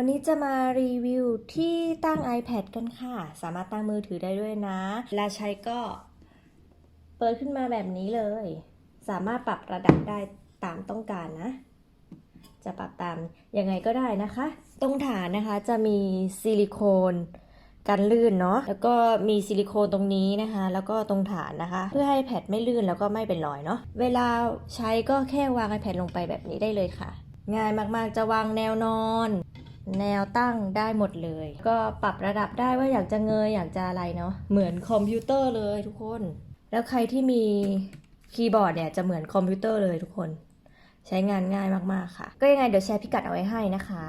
วันนี้จะมารีวิวที่ตั้ง iPad กันค่ะ สามารถตั้งมือถือได้ด้วยนะเวลาใช้ก็เปิดขึ้นมาแบบนี้เลย สามารถปรับระดับได้ตามต้องการนะ จะปรับตามยังไงก็ได้นะคะ ตรงฐานนะคะจะมีซิลิโคนกันลื่นเนาะ แล้วก็มีซิลิโคนตรงนี้นะคะ แล้วก็ตรงฐานนะคะ เพื่อให้แพดไม่ลื่นแล้วก็ไม่เป็นรอยเนาะ เวลาใช้ก็แค่วาง iPad ลงไปแบบนี้ได้เลยค่ะ ง่ายมากๆ จะวางแนวนอน แนวตั้งได้หมดเลย ก็ปรับระดับได้ว่าอยากจะเงยอยากจะอะไรเนาะเหมือนคอมพิวเตอร์เลยทุกคน แล้วใครที่มีคีย์บอร์ดเนี่ยจะเหมือนคอมพิวเตอร์เลยทุกคน ใช้งานง่ายมากๆค่ะ ก็ยังไงเดี๋ยวแชร์พิกัดเอาไว้ให้นะคะ